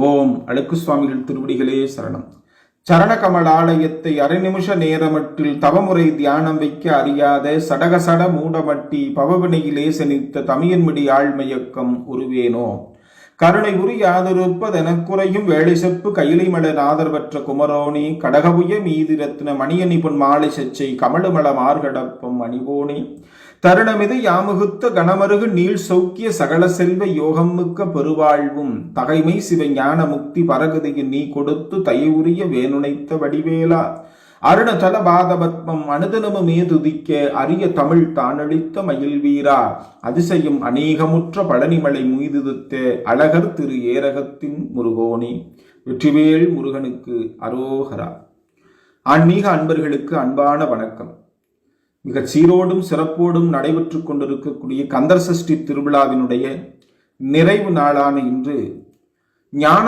ஓம் அழுக்கு சுவாமிகள் திருவடிகளே சரணம். சரண கமலாலயத்தை அரை நிமிஷ நேரமட்டில் தவமுறை தியானம் வைக்க அறியாத சடகசட மூடமட்டி பவவினையிலே சனித்த தமியன்மிடி ஆழ்மயக்கம் உருவேனோ? கருணை உரி யாதிருப்பதெனக்குறையும் வேலை செப்பு கையிலை மட நாதர்வற்ற குமரோனி கடகபுய மீதி ரத்ன மணியணி பொன் மாலை செச்சை கமலுமல மார்கடப்பம் அணிவோனி? தருணமிது யாமுகுத்த கணமருகு நீள் சௌக்கிய சகல செல்வ யோகம் மிக்க பெருவாழ்வும். தகைமை சிவஞான முக்தி பரகதியின் நீ கொடுத்து தயவுரிய வேணுனைத்த வடிவேலா. அருணதல பாதபத்மம் அனுதனமுமே துதிக்க அரிய தமிழ் தானளித்த மயில் வீரா அதிசயம் அநேகமுற்ற பழனிமலை முய்துதித்த அழகர் திரு ஏரகத்தின் முருகோணி வெற்றிவேல் முருகனுக்கு அரோகரா. ஆன்மீக அன்பர்களுக்கு அன்பான வணக்கம். மிக சீரோடும் சிறப்போடும் நடைபெற்று கொண்டிருக்கக்கூடிய கந்தர் சஷ்டி திருவிழாவினுடைய நிறைவு நாளான இன்று ஞான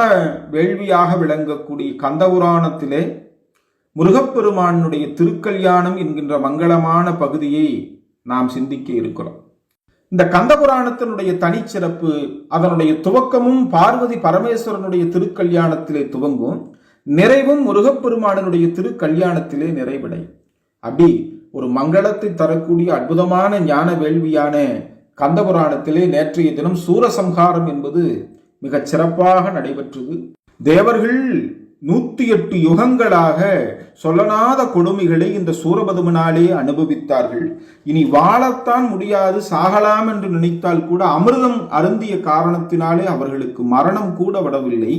வேள்வியாக விளங்கக்கூடிய கந்தபுராணத்திலே முருகப்பெருமானுடைய திருக்கல்யாணம் என்கின்ற மங்களமான பகுதியை நாம் சிந்திக்க இருக்கிறோம். இந்த கந்தபுராணத்தினுடைய தனிச்சிறப்பு அதனுடைய துவக்கமும் பார்வதி பரமேஸ்வரனுடைய திருக்கல்யாணத்திலே துவங்கும் நிறைவும் முருகப்பெருமானனுடைய திருக்கல்யாணத்திலே நிறைவடையும். அப்படி ஒரு மங்களத்தை தரக்கூடிய அற்புதமான ஞான வேள்வியான கந்தபுராணத்திலே நேற்றைய தினம் சூரசம்ஹாரம் என்பது மிகச் சிறப்பாக நடைபெற்றது. தேவர்கள் நூத்தி எட்டு யுகங்களாக சொல்லனாத கொடுமைகளை இந்த சூரபதுமனாலே அனுபவித்தார்கள். இனி வாழத்தான் முடியாது சாகலாம் என்று நினைத்தால் கூட அமிர்தம் அருந்திய காரணத்தினாலே அவர்களுக்கு மரணம் கூட விடவில்லை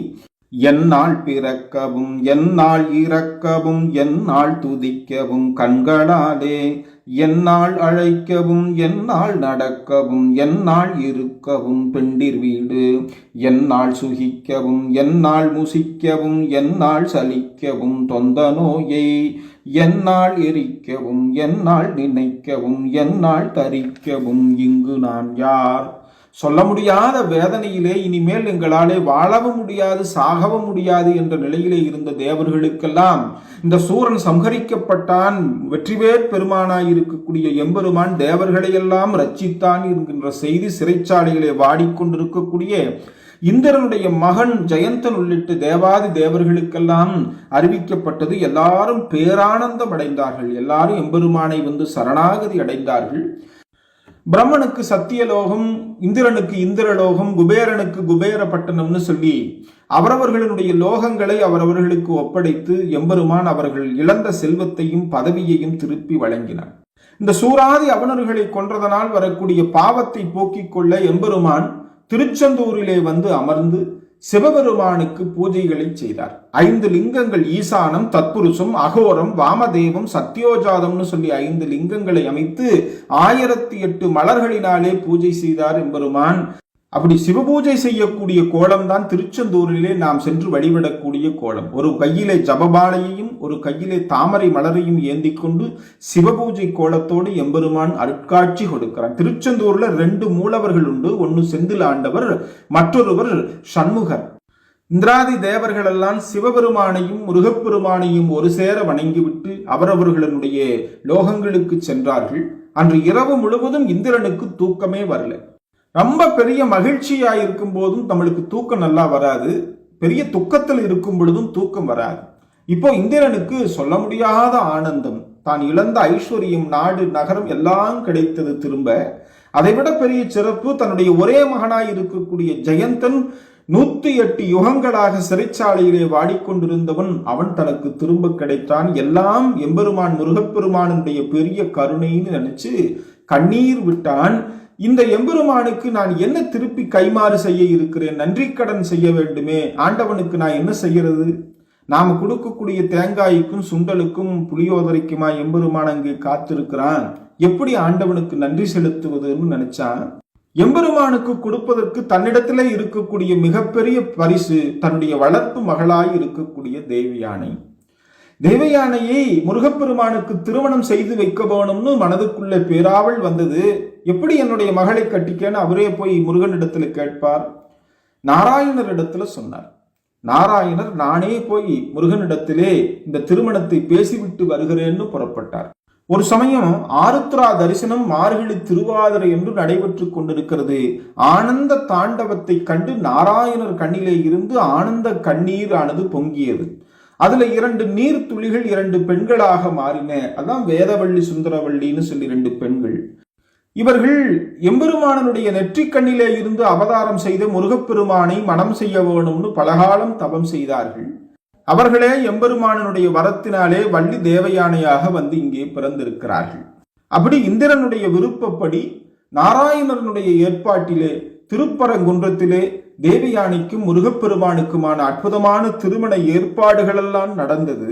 என்னால் பிறக்கவும் என்னால் இறக்கவும் என்னால் துதிக்கவும் கண்களாலே என்னால் அழைக்கவும் என்னால் நடக்கவும் என்னால் இருக்கவும் பெண்டிர் வீடு என்னால் சுகிக்கவும் என்னால் முசிக்கவும் என்னால் சலிக்கவும் தொந்த நோயை என்னால் எரிக்கவும் என்னால் நினைக்கவும் என்னால் தரிக்கவும் இங்கு நான் யார்? சொல்ல முடியாத வேதனையிலே இனிமேல் எங்களாலே வாழவும் முடியாது சாகவும் முடியாது என்ற நிலையிலே இருந்த தேவர்களுக்கெல்லாம் இந்த சூரன் சம்ஹரிக்கப்பட்டான் வெற்றிவேற் பெருமானாய் இருக்கக்கூடிய எம்பெருமான் தேவர்களையெல்லாம் ரட்சித்தான் என்கின்ற செய்தி சிறைச்சாலையிலே வாடிக்கொண்டிருக்கக்கூடிய இந்திரனுடைய மகன் ஜெயந்தன் உள்ளிட்ட தேவாதி தேவர்களுக்கெல்லாம் அறிவிக்கப்பட்டது. எல்லாரும் பேரானந்தம் அடைந்தார்கள். எல்லாரும் எம்பெருமானை வந்து சரணாகதி அடைந்தார்கள். பிரம்மனுக்கு சத்தியலோகம் இந்திரனுக்கு இந்திரலோகம் குபேரனுக்கு குபேர பட்டணம்னு சொல்லி அவரவர்களுடைய லோகங்களை அவரவர்களுக்கு ஒப்படைத்து எம்பெருமான் அவர்கள் இழந்த செல்வத்தையும் பதவியையும் திருப்பி வழங்கினார். இந்த சூராதி அவனர்களை கொன்றதனால் வரக்கூடிய பாவத்தை போக்கிக் கொள்ள எம்பெருமான் திருச்செந்தூரிலே வந்து அமர்ந்து சிவபெருமானுக்கு பூஜைகளை செய்தார். ஐந்து லிங்கங்கள் ஈசானம் தத்புருஷம் அகோரம் வாமதேவம் சத்யோஜாதம்னு சொல்லி ஐந்து லிங்கங்களை அமைத்து ஆயிரத்தி எட்டு மலர்களினாலே பூஜை செய்தார் எம்பெருமான். அப்படி சிவபூஜை செய்யக்கூடிய கோலம் தான் திருச்செந்தூரிலே நாம் சென்று வழிபடக்கூடிய கோலம். ஒரு கையிலே ஜபபாலையையும் ஒரு கையிலே தாமரை மலரையும் ஏந்தி கொண்டு சிவபூஜை கோலத்தோடு எம்பெருமான் அருட்காட்சி கொடுக்கிறான் திருச்செந்தூர்ல ரெண்டு மூலவர்கள் உண்டு. ஒன்று செந்தில் ஆண்டவர் மற்றொருவர் சண்முகர். இந்திராதி தேவர்களெல்லாம் சிவபெருமானையும் முருகப்பெருமானையும் ஒரு சேர வணங்கிவிட்டு அவரவர்களுடைய லோகங்களுக்கு சென்றார்கள். அன்று இரவு முழுவதும் இந்திரனுக்கு தூக்கமே வரல. ரொம்ப பெரிய மகிழ்ச்சியாக இருக்கும் போதும் நம்மளுக்கு தூக்கம் நல்லா வராது. பெரிய துக்கத்தில் இருக்கும் பொழுதும் தூக்கம் வராது. இப்போ இந்திரனுக்கு சொல்ல முடியாத ஆனந்தம். தான் இழந்த ஐஸ்வர்யம் நாடு நகரம் எல்லாம் கிடைத்தது திரும்ப. அதைவிட பெரிய சிறப்பு தன்னுடைய ஒரே மகனாய் இருக்கக்கூடிய ஜெயந்தன் நூத்தி எட்டு யுகங்களாக சிறைச்சாலையிலே வாடிக்கொண்டிருந்தவன் அவன் தனக்கு திரும்ப கிடைத்தான். எல்லாம் எம்பெருமான் முருகப்பெருமானுடைய பெரிய கருணைன்னு நினைச்சு கண்ணீர் விட்டான். இந்த எம்பெருமானுக்கு நான் என்ன திருப்பி கைமாறு செய்ய இருக்கிறேன்? நன்றி கடன் செய்ய வேண்டுமே. ஆண்டவனுக்கு நான் என்ன செய்யறது? நாம் கொடுக்கக்கூடிய தேங்காய்க்கும் சுண்டலுக்கும் புளியோதரைக்குமா எம்பெருமான் அங்கே காத்திருக்கிறான்? எப்படி ஆண்டவனுக்கு நன்றி செலுத்துவதுன்னு நினைச்சான்? எம்பெருமானுக்கு கொடுப்பதற்கு தன்னிடத்திலே இருக்கக்கூடிய மிகப்பெரிய பரிசு தன்னுடைய வளர்ப்பு மகளாய் இருக்கக்கூடிய தேவியானை. தேவயானையை முருகப்பெருமானுக்கு திருமணம் செய்து வைக்க வேணும்னு மனதுக்குள்ள பேராவல் வந்தது. எப்படி என்னுடைய மகளை கட்டிக்கன்னு அவரே போய் முருகனிடத்துல கேட்பார். நாராயணர் இடத்துல சொன்னார். நாராயணர் நானே போய் முருகனிடத்திலே இந்த திருமணத்தை பேசிவிட்டு வருகிறேன்னு புறப்பட்டார். ஒரு சமயம் ஆருத்ரா தரிசனம் மார்கழி திருவாதிரை என்று நடைபெற்றுக் கொண்டிருக்கிறது. ஆனந்த தாண்டவத்தை கண்டு நாராயணர் கண்ணிலே இருந்து ஆனந்த கண்ணீர் ஆனது பொங்கியது. அதுல இரண்டு நீர் துளிகள் இரண்டு பெண்களாக மாறின. அதான் வேதவள்ளி சுந்தரவள்ளின்னு சொல்லி ரெண்டு பெண்கள். இவர்கள் எம்பெருமானனுடைய நெற்றிக் கண்ணிலே இருந்து அவதாரம் செய்த முருகப்பெருமானை மனம் செய்ய வேணும்னு பலகாலம் தவம் செய்தார்கள். அவர்களே எம்பெருமானனுடைய வரத்தினாலே வள்ளி தேவயானையாக வந்து இங்கே பிறந்திருக்கிறார்கள். அப்படி இந்திரனுடைய விருப்பப்படி நாராயணனுடைய ஏற்பாட்டிலே திருப்பரங்குன்றத்திலே தேவயானைக்கும் முருகப்பெருமானுக்குமான அற்புதமான திருமண ஏற்பாடுகளெல்லாம் நடந்தது.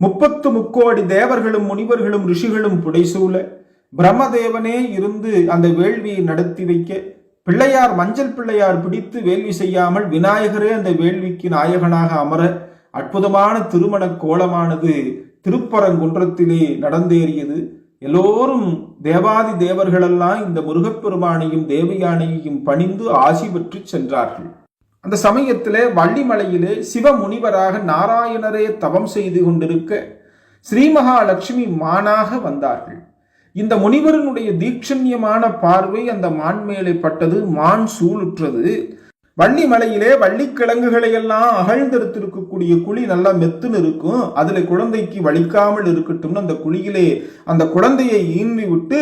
முப்பத்து முக்கோடி தேவர்களும் முனிவர்களும் ரிஷிகளும் புடைசூழ பிரம்மதேவனே இருந்து அந்த வேள்வியை நடத்தி வைக்க பிள்ளையார் மஞ்சள் பிள்ளையார் பிடித்து வேள்வி செய்யாமல் விநாயகரே அந்த வேள்விக்கு நாயகனாக அமர அற்புதமான திருமண கோலமானது திருப்பரங்குன்றத்திலே நடந்தேறியது. எல்லோரும் தேவாதி தேவர்களெல்லாம் இந்த முருகப்பெருமானையும் தேவயானையையும் பணிந்து ஆசி பெற்று சென்றார்கள். அந்த சமயத்திலே வள்ளிமலையிலே சிவ முனிவராக நாராயணரே தவம் செய்து கொண்டிருக்க ஸ்ரீ மகாலட்சுமி மானாக வந்தார்கள். இந்த முனிவரனுடைய தீட்சண்யமான பார்வை அந்த மான் மேலே பட்டது மான் சூளுற்றது வள்ளி மலையிலே வள்ளிக்கிழங்குகளை எல்லாம் அகழ்ந்தெடுத்திருக்கக்கூடிய குழி நல்லா மெத்துன்னு இருக்கும். அதுல குழந்தைக்கு வலிக்காமல் இருக்கட்டும்னு அந்த குழியிலே அந்த குழந்தையை ஈன்றி விட்டு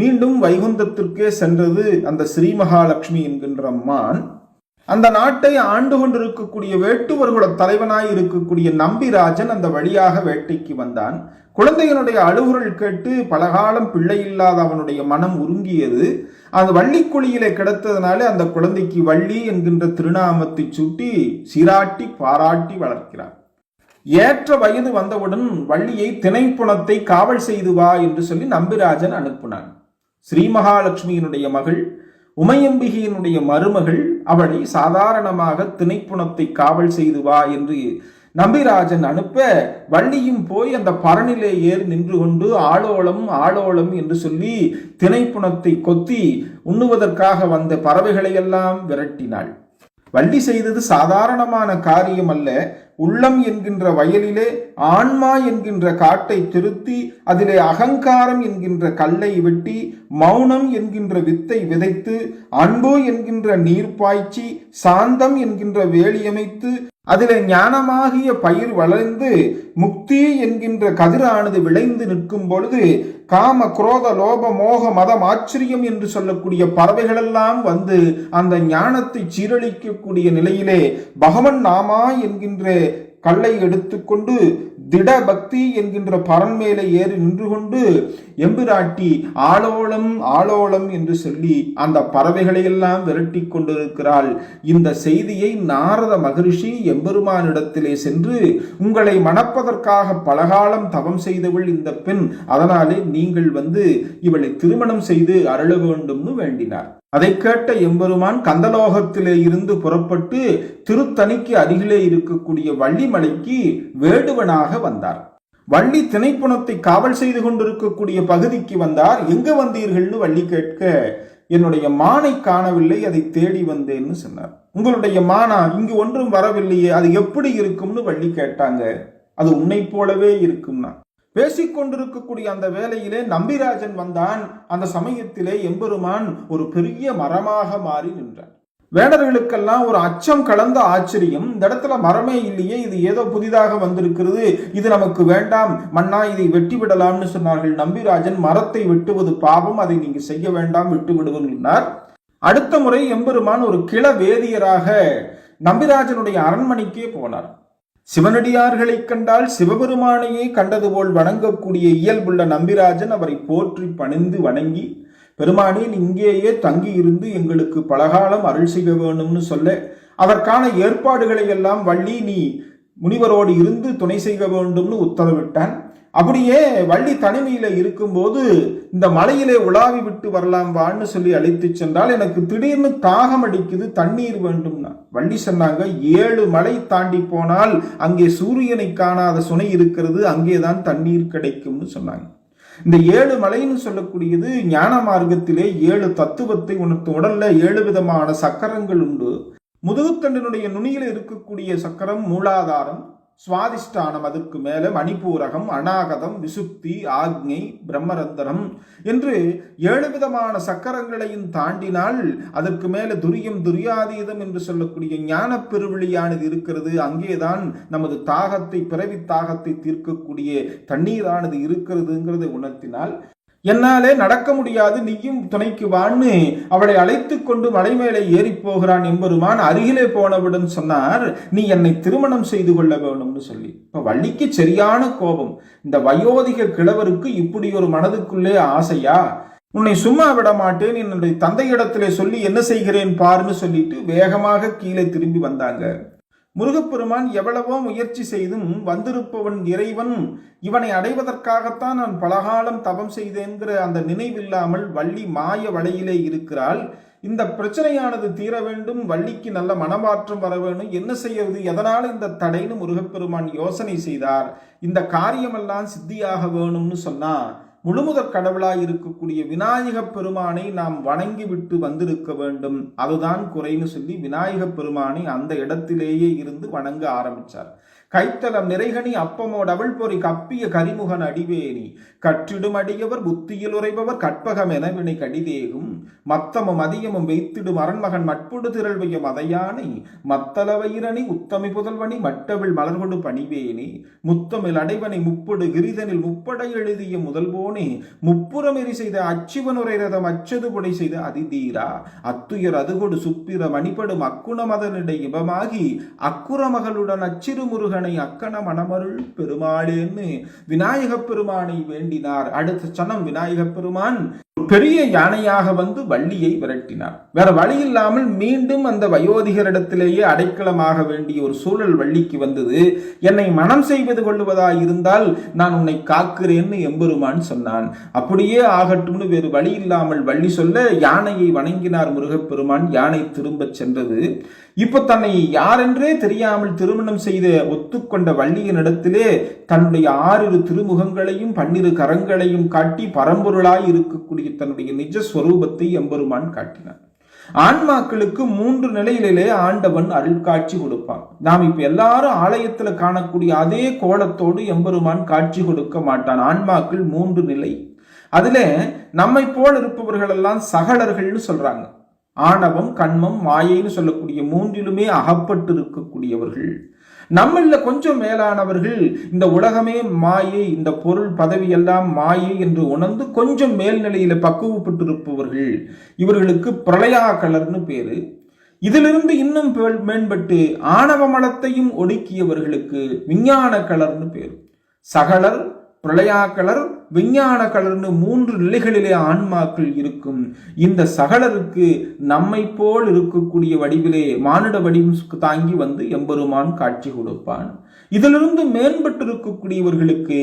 மீண்டும் வைகுந்தத்திற்கே சென்றது அந்த ஸ்ரீ மகாலட்சுமி என்கின்ற அம்மான் அந்த நாட்டை ஆண்டு கொண்டிருக்கக்கூடிய வேட்டுவர்களோட தலைவனாய் இருக்கக்கூடிய நம்பிராஜன் அந்த வழியாக வேட்டைக்கு வந்தான். குழந்தையினுடைய அழுகுரல் கேட்டு பலகாலம் பிள்ளை இல்லாத அவனுடைய மனம் உருங்கியது. அந்த வள்ளிக்குழியிலே கிடத்ததுனாலே அந்த குழந்தைக்கு வள்ளி என்கின்ற திருநாமத்தை சுட்டி சீராட்டி பாராட்டி வளர்க்கிறார். ஏற்ற வயது வந்தவுடன் வள்ளியை திணைப்புணத்தை காவல் செய்து வா என்று சொல்லி நம்பிராஜன் அனுப்பினான். ஸ்ரீ மகாலட்சுமியினுடைய மகள் உமையம்பிகையினுடைய மருமகள் அவளை சாதாரணமாக திணைப்புணத்தை காவல் செய்து வா என்று நம்பிராஜன் அனுப்ப வள்ளியும் போய் அந்த பரணிலே ஏறி நின்று கொண்டு ஆளோளம் ஆளோளம் என்று சொல்லி திணைப்புணத்தை கொத்தி உண்ணுவதற்காக வந்த பறவைகளையெல்லாம் விரட்டினாள். வள்ளி செய்தது சாதாரணமான காரியம் அல்ல. உள்ளம் என்கின்ற வயலிலே ஆன்மா என்கின்ற காட்டை திருத்தி அதிலே அகங்காரம் என்கின்ற கல்லை வெட்டி மௌனம் என்கின்ற வித்தை விதைத்து அன்பு என்கின்ற நீர் பாய்ச்சி சாந்தம் என்கின்ற வேலியமைத்து அதில் ஞானமாகிய பயிர் வளர்ந்து முக்தி என்கின்ற கதிரானது விளைந்து நிற்கும் பொழுது காம குரோத லோப மோக மதம் ஆச்சரியம் என்று சொல்லக்கூடிய பறவைகளெல்லாம் வந்து அந்த ஞானத்தை சீரழிக்கக்கூடிய நிலையிலே பகவன் நாமா என்கின்ற கல்லை எடுத்துக்கொண்டு திட பக்தி என்கின்ற பரன் மேலே ஏறி நின்று கொண்டு எம்பிராட்டி ஆளோளம் ஆளோளம் என்று சொல்லி அந்த பறவைகளையெல்லாம் விரட்டி கொண்டிருக்கிறாள். இந்த செய்தியை நாரத மகரிஷி எம்பெருமானிடத்திலே சென்று உங்களை மணப்பதற்காக பலகாலம் தவம் செய்தவள் இந்த பெண் அதனாலே நீங்கள் வந்து இவளை திருமணம் செய்து அருள வேண்டும்னு வேண்டினார். அதை கேட்ட எம்பெருமான் கந்தலோகத்திலே இருந்து புறப்பட்டு திருத்தணிக்கு அருகிலே இருக்கக்கூடிய வள்ளிமலைக்கு வேடுவனாக வந்தார். வள்ளி திணைப்புணத்தை காவல் செய்து கொண்டிருக்கக்கூடிய பகுதிக்கு வந்தார். எங்க வந்தீர்கள்னு வள்ளி கேட்க என்னுடைய மானை காணவில்லை அதை தேடி வந்தேன்னு சொன்னார். உங்களுடைய மானா இங்கு ஒன்றும் வரவில்லையே அது எப்படி இருக்கும்னு வள்ளி கேட்டாங்க. அது உன்னை போலவே இருக்கும்னா பேசிக்கொண்டிருக்கக்கூடிய அந்த வேலையிலே நம்பிராஜன் வந்தான். அந்த சமயத்திலே எம்பெருமான் ஒரு பெரிய மரமாக மாறி நின்றான் வேடர்களுக்கெல்லாம் ஒரு அச்சம் கலந்த ஆச்சரியம். இந்த இடத்துல மரமே இல்லையே இது ஏதோ புதிதாக வந்திருக்கிறது. இது நமக்கு வேண்டாம். மன்னா இதை வெட்டி விடலாம்னு சொன்னார்கள். நம்பிராஜன் மரத்தை வெட்டுவது பாவம் அதை நீங்க செய்ய வேண்டாம் விட்டு விடுவீங்கன்னார் அடுத்த முறை எம்பெருமான் ஒரு கிள வேதியராக நம்பிராஜனுடைய அரண்மனைக்கே போனார். சிவனடியார்களை கண்டால் சிவபெருமானையே கண்டது போல் வணங்கக்கூடிய இயல்புள்ள நம்பிராஜன் அவரை போற்றி பணிந்து வணங்கி பெருமானே இங்கேயே தங்கி இருந்து எங்களுக்கு பலகாலம் அருள் செய்ய வேணும்னு சொல்ல அதற்கான ஏற்பாடுகளை எல்லாம் வள்ளி நீ முனிவரோடு இருந்து துணை செய்ய வேண்டும்னு உத்தரவிட்டான். அப்படியே வள்ளி தனிமையில இருக்கும்போது இந்த மலையிலே உலாவி விட்டு வரலாம் வான்னு சொல்லி அழைத்து சென்றால் எனக்கு திடீர்னு தாகம் அடிக்குது தண்ணீர் வேண்டும்னா. வள்ளி சொன்னாங்க ஏழு மலை தாண்டி போனால் அங்கே சூரியனை காணாத சுனை இருக்கிறது அங்கேதான் தண்ணீர் கிடைக்கும்னு சொன்னாங்க. இந்த ஏழு மலைன்னு சொல்லக்கூடியது ஞான மார்க்கத்திலே ஏழு தத்துவத்தை உனக்கு உடல்ல ஏழு விதமான சக்கரங்கள் உண்டு. முதுகுத்தண்டினுடைய நுனியில் இருக்கக்கூடிய சக்கரம் மூலாதாரம் சுவாதிஷ்டானம் அதற்கு மேலே மணிப்பூரகம் அநாகதம் விசுப்தி ஆக்ஞை பிரம்மரந்தரம் என்று ஏழு விதமான சக்கரங்களையும் தாண்டினால் அதற்கு மேலே துரியம் துரியாதீதம் என்று சொல்லக்கூடிய ஞான பெருவெளியானது இருக்கிறது. அங்கேதான் நமது தாகத்தை பிறவி தாகத்தை தீர்க்கக்கூடிய தண்ணீரானது இருக்கிறதுங்கிறதை உணர்த்தினால் என்னாலே நடக்க முடியாது நீயும் துணைக்கு வான்னு அவளை அழைத்து கொண்டு மலை மேலே ஏறி போகிறான் எம்பெருமான். அருகிலே போனவுடன் சொன்னார் நீ என்னை திருமணம் செய்து கொள்ள வேணும்னு சொல்லி. இப்ப வள்ளிக்கு சரியான கோபம். இந்த வயோதிக கிழவருக்கு இப்படி ஒரு மனதுக்குள்ளே ஆசையா? உன்னை சும்மா விட மாட்டேன் என்னுடைய தந்தையிடத்திலே சொல்லி என்ன செய்கிறேன் பாருன்னு சொல்லிட்டு வேகமாக கீழே திரும்பி வந்தாங்க. முருகப்பெருமான் எவ்வளவோ முயற்சி செய்தும் வந்திருப்பவன் இறைவன். இவனை அடைவதற்காகத்தான் நான் பலகாலம் தவம் செய்தேங்கிற அந்த நினைவில்லாமல் வள்ளி மாய வலையிலே இருக்கிறாள். இந்த பிரச்சனையானது தீர வேண்டும் வள்ளிக்கு நல்ல மனமாற்றம் வர வேண்டும் என்ன செய்யறது எதனால் இந்த தடைன்னு முருகப்பெருமான் யோசனை செய்தார். இந்த காரியமெல்லாம் சித்தியாக வேணும்னு சொன்னா முழுமுதற் கடவுளாய் இருக்கக்கூடிய விநாயகப் பெருமானை நாம் வணங்கிவிட்டு வந்திருக்க வேண்டும். அதுதான் குறைன்னு சொல்லி விநாயகப் பெருமானை அந்த இடத்திலேயே இருந்து வணங்க ஆரம்பிச்சார். கைத்தலம் நிறைகணி அப்பமோட அவள் பொறி கப்பிய கரிமுகன் அடிவேணி. கற்றிடும் அடியவர் புத்தியில் உரைபவர் கற்பகம் என வினை கடிதேகும். மத்தமும் அதியமும் வைத்திடும் அரண்மகன் மட்புடு திரள்வைய மதையானை. மத்தளவயிரணி உத்தமி புதல்வனி மட்டவிழ் மலர்கொடு பணிவேணி. முத்தமிழ் அடைவனை முப்படு கிரிதனில் முப்படை எழுதிய முதல்போன் முப்புறமெறி செய்த அச்சிவனுரை ரதம் அச்சது கொடை செய்த அதிதீரா. அத்துயர் அதுகொடு சுப்பிர மணிபடும் அக்குணமதனிடை இபமாகி அக்குரமகளுடன் அச்சிறு முருகனை அக்கண மணமருள் பெருமாளேன்னு விநாயகப் பெருமானை வேண்டினார். அடுத்த சனம் விநாயகப் பெருமான் பெரிய யானையாக வந்து வள்ளியை விரட்டினார். வேற வழி இல்லாமல் மீண்டும் அந்த வயோதிகரிடத்திலேயே அடைக்கலமாக வேண்டிய ஒரு சூழல் வள்ளிக்கு வந்தது. என்னை மனம் செய்வது கொள்ளுவதாய் இருந்தால் நான் உன்னை காக்கிறேன்னு எம்பெருமான் சொன்னான். அப்படியே ஆகட்டும்னு வேறு வழி இல்லாமல் வள்ளி சொல்ல யானையை வணங்கினார் முருகப்பெருமான். யானை திரும்பச் சென்றது. இப்போ தன்னை யாரென்றே தெரியாமல் திருமணம் செய்த ஒத்துக்கொண்ட வள்ளியினிடத்திலே தன்னுடைய ஆறிரு திருமுகங்களையும் பன்னிரு கரங்களையும் காட்டி பரம்பொருளாய் இருக்கக்கூடிய தன்னுடைய நிஜ ஸ்வரூபத்தை எம்பெருமான் காட்டினான் ஆன்மாக்களுக்கு மூன்று நிலையிலே ஆண்டவன் அருள் காட்சி கொடுப்பான். நாம் இப்ப எல்லாரும் ஆலயத்துல காணக்கூடிய அதே கோலத்தோடு எம்பெருமான் காட்சி கொடுக்க மாட்டான். ஆன்மாக்கள் மூன்று நிலை. அதுல நம்மை போல் இருப்பவர்கள் எல்லாம் சகலர்கள்னு சொல்றாங்க. ஆணவம் கண்மம் மாயைன்னு சொல்லக்கூடிய மூன்றிலுமே அகப்பட்டு இருக்கக்கூடியவர்கள் நம்மள கொஞ்சம் மேலானவர்கள் இந்த உலகமே மாயை இந்த பொருள் பதவி எல்லாம் மாயை என்று உணர்ந்து கொஞ்சம் மேல்நிலையில பக்குவப்பட்டிருப்பவர்கள். இவர்களுக்கு பிரளயா கலர்னு பேரு. இதிலிருந்து இன்னும் மேம்பட்டு ஆணவ மலத்தையும் ஒடுக்கியவர்களுக்கு விஞ்ஞான கலர்னு பேர். சகலர் பிரளயாக்கலர் விஞ்ஞான கலர்னு மூன்று நிலைகளிலே ஆன்மாக்கள் இருக்கும். இந்த சகலருக்கு நம்மை போல் இருக்கக்கூடிய வடிவிலே மானிட வடிவம் தாங்கி வந்து எம்பெருமான் காட்சி கொடுப்பான். இதிலிருந்து மேம்பட்டு இருக்கக்கூடியவர்களுக்கு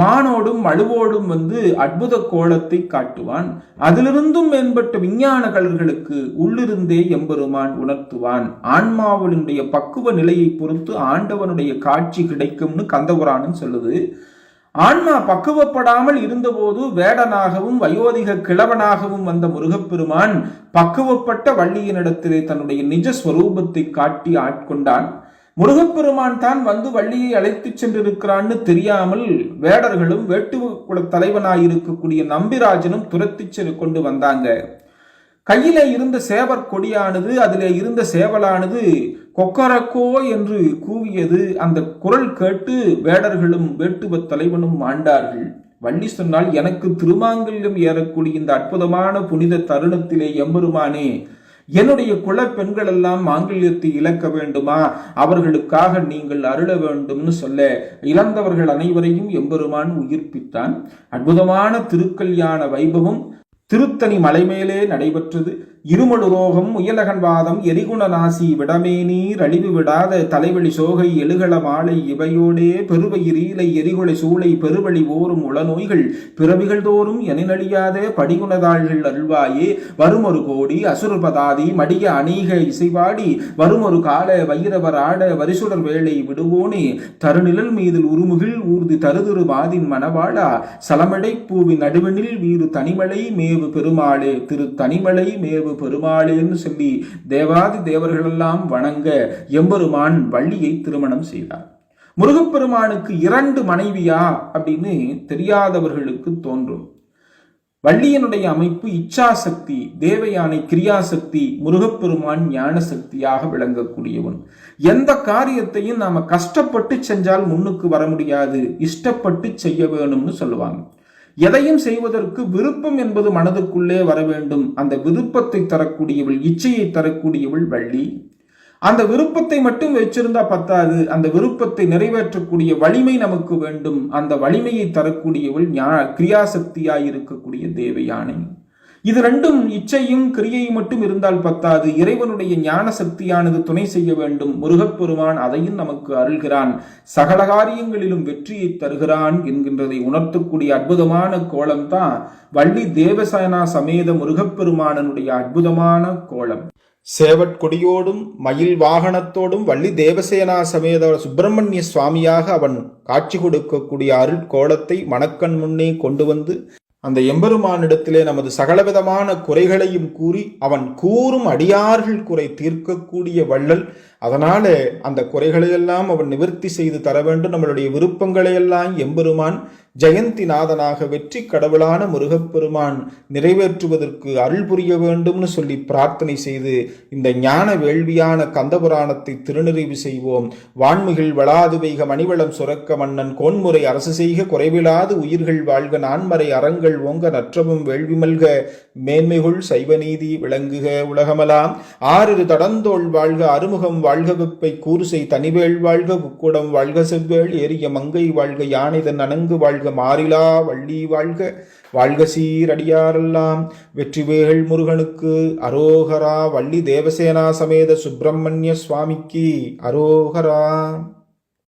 மானோடும் மழுவோடும் வந்து அற்புத கோலத்தை காட்டுவான். அதிலிருந்தும் மேம்பட்ட விஞ்ஞான கலர்களுக்கு உள்ளிருந்தே எம்பெருமான் உணர்த்துவான். ஆன்மாவினுடைய பக்குவ நிலையை பொறுத்து ஆண்டவனுடைய காட்சி கிடைக்கும்னு கந்தபுராணம் சொல்லுது. ஆன்மா பக்குவப்படாமல் இருந்தபோது வேடனாகவும் வயோதிக கிழவனாகவும் வந்த முருகப்பெருமான் பக்குவப்பட்ட வள்ளியினிடத்திலே தன்னுடைய நிஜ ஸ்வரூபத்தை காட்டி ஆட்கொண்டான். முருகப்பெருமான் தான் வந்து வள்ளியை அழைத்துச் சென்றிருக்கிறான்னு தெரியாமல் வேடர்களும் வேட்டு குல தலைவனாயிருக்கக்கூடிய நம்பிராஜனும் துரத்தி சென்று கொண்டு வந்தாங்க. கையில இருந்த சேவர் கொடியானது அதிலே இருந்த சேவலானது கொக்கரக்கோ என்று கூவியது. அந்த குரல் கேட்டு வேடர்களும் வேட்டுவ தலைவனும் ஆண்டார்கள். வள்ளி சொன்னால் எனக்கு திருமாங்கல்யம் ஏறக்கூடிய இந்த அற்புதமான புனித தருணத்திலே எம்பெருமானே என்னுடைய குல பெண்கள் எல்லாம் மாங்கல்யத்தை இழக்க வேண்டுமா? அவர்களுக்காக நீங்கள் அருள வேண்டும்னு சொல்ல இழந்தவர்கள் அனைவரையும் எம்பெருமான் உயிர்ப்பித்தான். அற்புதமான திருக்கல்யாண வைபவம் திருத்தணி மலைமேலே நடைபெற்றது. இருமடுரோகம் முயலகன்வாதம் எரிகுண நாசி விடமேநீர் அழிவு விடாத தலைவழி சோகை எழுகள மாலை இவையோடே பெருவயிரீலை எரிகுலை சூளை பெருவழி ஓரும் உளநோய்கள் பிறவிகள் தோறும் எனினழியாத படிகுணதாள்கள் அருள்வாயே. வருமொரு கோடி அசுரபதாதி மடிய அநீக இசைவாடி. வருமொரு கால வைரவர் ஆட வரிசுடர் வேளை விடுவோனே. தருநிழல் மீதில் உருமுகில் ஊர்தி தருதுரு மாதின் மணவாளா. சலமடை பூவின் நடுவனில் வீறு தனிமலை மேவு பெருமாளே. திரு தனிமலை மேவு பெருமாளேன்னு சொல்லி தேவாதி தேவர்களெல்லாம் வணங்க எம்பெருமான் வள்ளியை திருமணம் செய்தார். முருகப்பெருமானுக்கு இரண்டு மனைவியா அப்படின்னு தெரியாதவர்களுக்கு தோன்றும். வள்ளியனுடைய அமைப்பு இச்சாசக்தி தேவயானை கிரியாசக்தி முருகப்பெருமான் ஞான சக்தியாக விளங்கக்கூடியவன். எந்த காரியத்தையும் நாம கஷ்டப்பட்டு செஞ்சால் முன்னுக்கு வர முடியாது இஷ்டப்பட்டு செய்ய வேணும்னு சொல்லுவாங்க. எதையும் செய்வதற்கு விருப்பம் என்பது மனதுக்குள்ளே வர வேண்டும். அந்த விருப்பத்தை தரக்கூடியவள் இச்சையை தரக்கூடியவள் வள்ளி. அந்த விருப்பத்தை மட்டும் வச்சிருந்தா பத்தாது. அந்த விருப்பத்தை நிறைவேற்றக்கூடிய வலிமை நமக்கு வேண்டும். அந்த வலிமையை தரக்கூடியவள் ஞா கிரியாசக்தியாய் இருக்கக்கூடிய தேவயானை. இது ரெண்டும் இச்சையும் கிரியையும் மட்டும் இருந்தால் பத்தாது. இறைவனுடைய ஞான சக்தியானது துணை செய்ய வேண்டும். முருகப்பெருமான் அதையும் நமக்கு அருள்கிறான். சகல காரியங்களிலும் வெற்றியை தருகிறான் என்கின்றதை உணர்த்தக்கூடிய அற்புதமான கோலம்தான் வள்ளி தேவசேனா சமேத முருகப்பெருமானனுடைய அற்புதமான கோலம். சேவற்கொடியோடும் மயில் வாகனத்தோடும் வள்ளி தேவசேனா சமேத சுப்பிரமணிய சுவாமியாக அவன் காட்சி கொடுக்கக்கூடிய அருட்கோலத்தை மணக்கண் முன்னே கொண்டு வந்து அந்த எம்பெருமானிடத்திலே நமது சகலவிதமான குறைகளையும் கூறி அவன் கூறும் அடியார்கள் குறை தீர்க்கக்கூடிய வள்ளல் அதனால் அந்த குறைகளையெல்லாம் அவன் நிவர்த்தி செய்து தர வேண்டும். நம்மளுடைய விருப்பங்களையெல்லாம் எம்பெருமான் ஜெயந்திநாதனாக வெற்றி கடவுளான முருகப்பெருமான் நிறைவேற்றுவதற்கு அருள் புரிய வேண்டும்னு சொல்லி பிரார்த்தனை செய்து இந்த ஞான வேள்வியான கந்தபுராணத்தை திருநிறைவு செய்வோம். வான்மிகள் வளாது வைக மணிவளம் சுரக்க மன்னன் கோன்முறை அரசு செய்க குறைவிலாது உயிர்கள் வாழ்க நான்மறை அறங்கள் ஓங்க நற்றவும் வேள்வி மல்க மேன்மைகுள் சைவநீதி விளங்குக உலகமலாம். ஆறிரு தடந்தோள் வாழ்க அறுமுகம் வாழ்க வாழ்க வெப்பை கூறுசை தனிவேள் வாழ்க குக்குடம் வாழ்க செவ்வேள் ஏறிய மங்கை வாழ்க யானைதன் அணங்கு வாழ்க மாறிலா வள்ளி வாழ்க வாழ்க சீரடியாரெல்லாம் வெற்றிவேள் முருகனுக்கு அரோகரா வள்ளி தேவசேனா சமேத சுப்பிரமணிய சுவாமிக்கு அரோகரா.